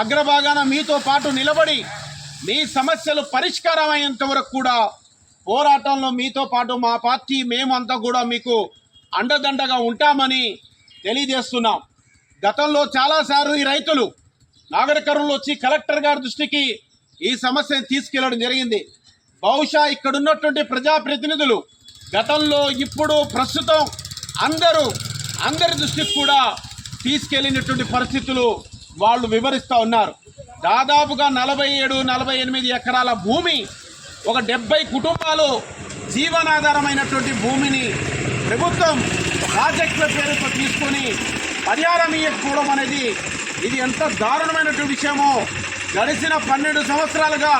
అగ్రభాగాన మీతో పాటు నిలబడి మీ సమస్యలు పరిష్కారమయ్యేంత వరకు కూడా పోరాటంలో మీతో పాటు మా పార్టీ మేమంతా కూడా మీకు అండదండగా ఉంటామని తెలియజేస్తున్నాం. గతంలో చాలాసార్లు ఈ రైతులు నాగరికరంలో వచ్చి కలెక్టర్ గారి దృష్టికి ఈ సమస్యను తీసుకెళ్ళడం జరిగింది. బహుశా ఇక్కడ ఉన్నటువంటి ప్రజాప్రతినిధులు గతంలో ఇప్పుడు ప్రస్తుతం అందరూ అందరి దృష్టికి కూడా తీసుకెళ్ళినటువంటి పరిస్థితులు వాళ్ళు వివరిస్తూ ఉన్నారు. దాదాపుగా నలభై ఏడు నలభై ఎనిమిది ఎకరాల భూమి ఒక డెబ్బై కుటుంబాలు జీవనాధారమైనటువంటి భూమిని ప్రభుత్వం ప్రాజెక్టుల పేరుతో తీసుకొని పరిహారం ఇవ్వకపోవడం అనేది ఇది ఎంత దారుణమైనటువంటి విషయమో. గడిచిన పన్నెండు సంవత్సరాలుగా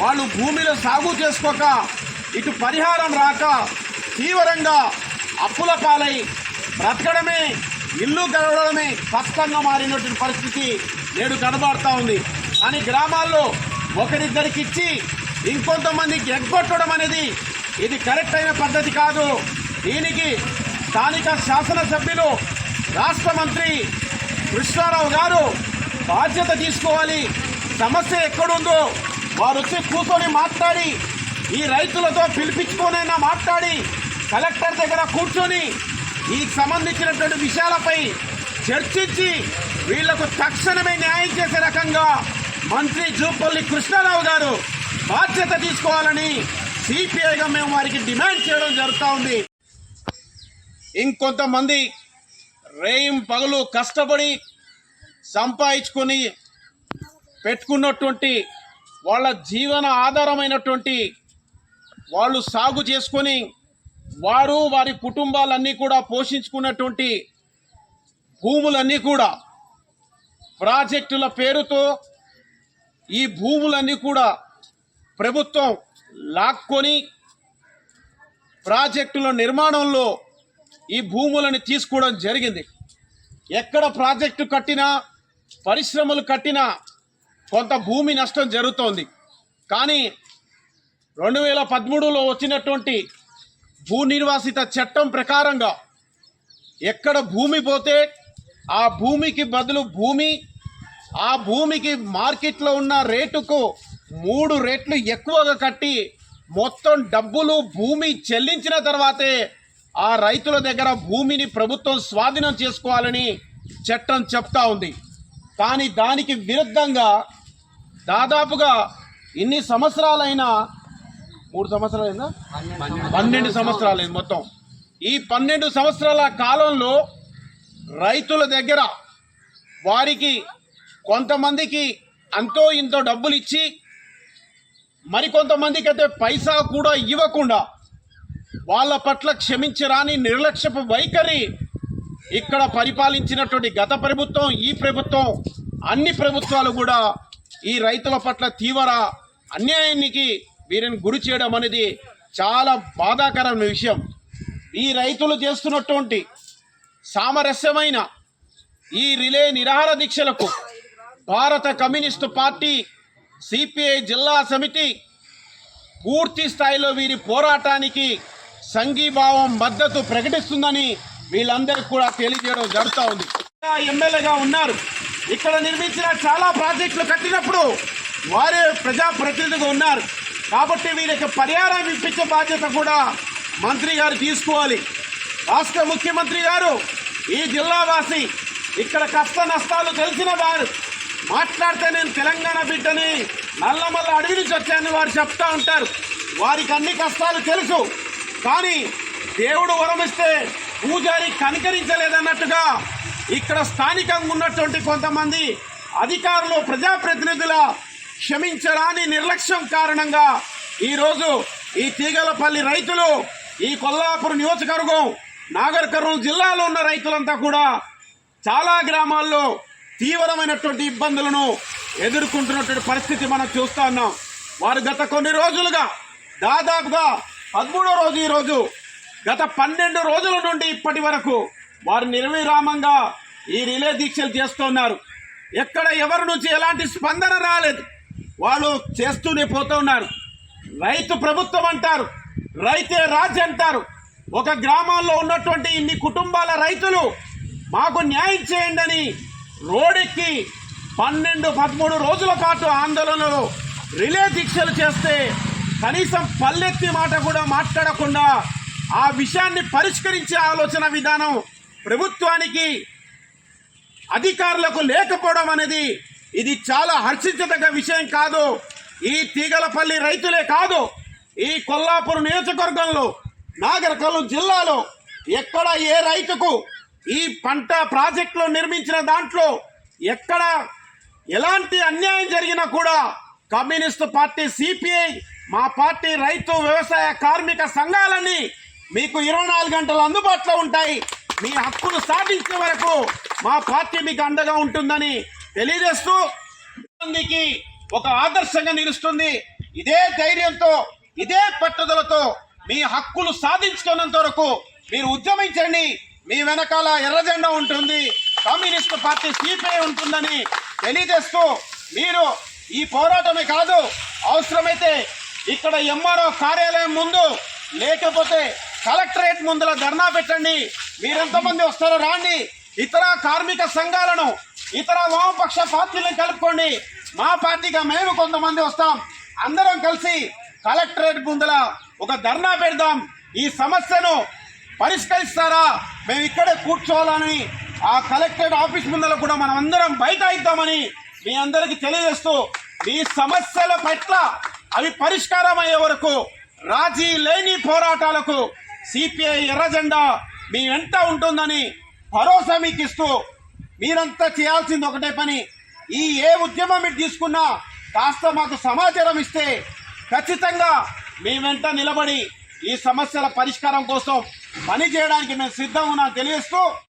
వాళ్ళు భూమిలో సాగు చేసుకోక ఇటు పరిహారం రాక తీవ్రంగా అప్పుల పాలై బ్రతకడమే ఇల్లు గడవడమే కష్టంగా మారినటువంటి పరిస్థితి నేడు కనబడుతూ ఉంది. కానీ గ్రామాల్లో ఒకరిద్దరికి ఇచ్చి ఇంకొంతమందికి ఎగ్గొట్టడం అనేది ఇది కరెక్ట్ అయిన పద్ధతి కాదు. దీనికి స్థానిక శాసనసభ్యులు రాష్ట్ర మంత్రి కృష్ణారావు గారు బాధ్యత తీసుకోవాలి. సమస్య ఎక్కడుందో వారు వచ్చి కూర్చొని మాట్లాడి ఈ రైతులతో పిలిపించుకోనైనా మాట్లాడి కలెక్టర్ దగ్గర కూర్చొని ఈ సంబంధించినటువంటి విషయాలపై చర్చించి వీళ్ళకు తక్షణమే న్యాయం చేసే రకంగా మంత్రి జూపల్లి కృష్ణారావు గారు బాధ్యత తీసుకోవాలని సిపిఐగా మేము వారికి డిమాండ్ చేయడం జరుగుతూ ఉంది. ఇంకొంతమంది రేయిం పగులు కష్టపడి సంపాదించుకొని పెట్టుకున్నటువంటి వాళ్ళ జీవన ఆధారమైనటువంటి వాళ్ళు సాగు చేసుకొని వారు వారి కుటుంబాలన్నీ కూడా పోషించుకున్నటువంటి భూములన్నీ కూడా ప్రాజెక్టుల పేరుతో ఈ భూములన్నీ కూడా ప్రభుత్వం లాక్కొని ప్రాజెక్టుల నిర్మాణంలో ఈ భూములను తీసుకోవడం జరిగింది. ఎక్కడ ప్రాజెక్టు కట్టినా పరిశ్రమలు కట్టినా కొంత భూమి నష్టం జరుగుతోంది. కానీ రెండు వేల పదమూడులో వచ్చినటువంటి భూ నిర్వాసిత చట్టం ప్రకారంగా ఎక్కడ భూమి పోతే ఆ భూమికి బదులు భూమి ఆ భూమికి మార్కెట్లో ఉన్న రేటుకు మూడు రేట్లు ఎక్కువగా కట్టి మొత్తం డబ్బులు భూమి చెల్లించిన తర్వాతే ఆ రైతుల దగ్గర భూమిని ప్రభుత్వం స్వాధీనం చేసుకోవాలని చట్టం చెప్తా ఉంది. కానీ దానికి విరుద్ధంగా దాదాపుగా ఇన్ని సంవత్సరాలైనా మూడు సంవత్సరాలైందా? పన్నెండు సంవత్సరాలైంది మొత్తం. ఈ పన్నెండు సంవత్సరాల కాలంలో రైతుల దగ్గర వారికి కొంతమందికి అంతో ఇంతో డబ్బులు ఇచ్చి మరికొంతమందికి అయితే పైసా కూడా ఇవ్వకుండా వాళ్ళ పట్ల క్షమించరాని నిర్లక్ష్యపు వైఖరి ఇక్కడ పరిపాలించినటువంటి గత ప్రభుత్వం ఈ ప్రభుత్వం అన్ని ప్రభుత్వాలు కూడా ఈ రైతుల పట్ల తీవ్ర అన్యాయానికి వీరిని గురి చేయడం అనేది చాలా బాధాకరమైన విషయం. ఈ రైతులు చేస్తున్నటువంటి సామరస్యమైన ఈ రిలే నిరాహార దీక్షలకు భారత కమ్యూనిస్టు పార్టీ సిపిఐ జిల్లా సమితి పూర్తి స్థాయిలో వీరి పోరాటానికి సంఘీభావం మద్దతు ప్రకటిస్తుందని వీళ్ళందరికీ కూడా తెలియజేయడం జరుగుతూ ఉంది. ఎమ్మెల్యేగా ఉన్నారు. ఇక్కడ నిర్మించిన చాలా ప్రాజెక్టులు కట్టినప్పుడు వారే ప్రజాప్రతినిధిగా ఉన్నారు. కాబట్టి వీళ్ళకి పరిహారం ఇప్పించే బాధ్యత కూడా మంత్రి గారు తీసుకోవాలి. రాష్ట్ర ముఖ్యమంత్రి గారు ఈ జిల్లావాసి ఇక్కడ కష్ట నష్టాలు తెలిసిన వారు మాట్లాడితే నేను తెలంగాణ బిడ్డని నల్లమల్ల అడవి నుంచి వచ్చానని వారు చెప్తా ఉంటారు. వారికి అన్ని కష్టాలు తెలుసు. కానీ దేవుడు వరమిస్తే పూజారి కనికరించలేదన్నట్టుగా ఇక్కడ స్థానికంగా ఉన్నటువంటి కొంతమంది అధికారులు ప్రజాప్రతినిధుల క్షమించరాని నిర్లక్ష్యం కారణంగా ఈరోజు ఈ తీగలపల్లి రైతులు ఈ కొల్లాపురం నియోజకవర్గం నాగర్ కర్నూలు జిల్లాలో ఉన్న రైతులంతా కూడా చాలా గ్రామాల్లో తీవ్రమైనటువంటి ఇబ్బందులను ఎదుర్కొంటున్నటువంటి పరిస్థితి మనం చూస్తా ఉన్నాం. వారు గత కొన్ని రోజులుగా దాదాపుగా పదమూడో రోజు ఈరోజు గత పన్నెండు రోజుల నుండి ఇప్పటి వరకు వారు నిర్విరామంగా ఈ రిలే దీక్షలు చేస్తున్నారు. ఎక్కడ ఎవరి నుంచి ఎలాంటి స్పందన రాలేదు. వాళ్ళు చేస్తూనే పోతూ ఉన్నారు. రైతు ప్రభుత్వం అంటారు రైతే రాజు అంటారు. ఒక గ్రామాల్లో ఉన్నటువంటి ఇన్ని కుటుంబాల రైతులు మాకు న్యాయం చేయండి అని రోడెక్కి పన్నెండు పదమూడు రోజుల పాటు ఆందోళనలు రిలే దీక్షలు చేస్తే కనీసం పల్లెత్తి మాట కూడా మాట్లాడకుండా ఆ విషయాన్ని పరిష్కరించే ఆలోచన విధానం ప్రభుత్వానికి అధికారులకు లేకపోవడం అనేది ఇది చాలా హర్షించదగ్గ విషయం కాదు. ఈ తీగలపల్లి రైతులే కాదు. ఈ కొల్లాపూర్ నియోజకవర్గంలో నాగరికల్లు జిల్లాలో ఎక్కడ ఏ రైతుకు ఈ పంట ప్రాజెక్టులో నిర్మించిన దాంట్లో ఎక్కడ ఎలాంటి అన్యాయం జరిగినా కూడా కమ్యూనిస్టు పార్టీ సిపిఐ మా పార్టీ రైతు వ్యవసాయ కార్మిక సంఘాలన్నీ మీకు ఇరవై నాలుగు గంటలు అందుబాటులో ఉంటాయి. మీ హక్కును సాధించే వరకు మా పార్టీ మీకు అండగా ఉంటుందని తెలియజేస్తూ మందికి ఒక ఆదర్శంగా నిలుస్తుంది. ఇదే ధైర్యంతో ఇదే పట్టుదలతో మీ హక్కులు సాధించుకున్నంత వరకు మీరు ఉద్యమించండి. మీ వెనకాల ఎర్రజెండా ఉంటుంది. కమ్యూనిస్ట్ పార్టీ సిపిఐ ఉంటుందని తెలియజేస్తూ మీరు ఈ పోరాటమే కాదు అవసరమైతే ఇక్కడ ఎంఆర్ఓ కార్యాలయం ముందు లేకపోతే కలెక్టరేట్ ముందర ధర్నా పెట్టండి. మీరెంతమంది వస్తారో రాండి. ఇతర కార్మిక సంఘాలను ఇతర వామపక్ష పార్టీలను కలుపుకోండి. మా పార్టీగా మేము కొంతమంది వస్తాం. అందరం కలిసి కలెక్టరేట్ ముందర ఒక ధర్నా పెడదాం. ఈ సమస్యను పరిష్కరిస్తారా? మేము ఇక్కడే కూర్చోవాలని ఆ కలెక్టరేట్ ఆఫీస్ ముందర కూడా మనం అందరం బయట ఇద్దామని మీ అందరికి తెలియజేస్తూ మీ సమస్యల పట్ల అవి పరిష్కారం అయ్యే వరకు రాజీ లేని పోరాటాలకు సిపిఐ ఎర్రజెండా మీ వెంట ఉంటుందని భరోసా మీకు ఇస్తూ మీరంతా చేయాల్సింది ఒకటే పని. ఈ ఏ ఉద్యమం మీరు తీసుకున్నా కాస్త మాకు సమాచారం ఇస్తే ఖచ్చితంగా మీ వెంట నిలబడి ఈ సమస్యల పరిష్కారం కోసం పని చేయడానికి మేము సిద్ధం ఉన్నాం తెలియస్తూ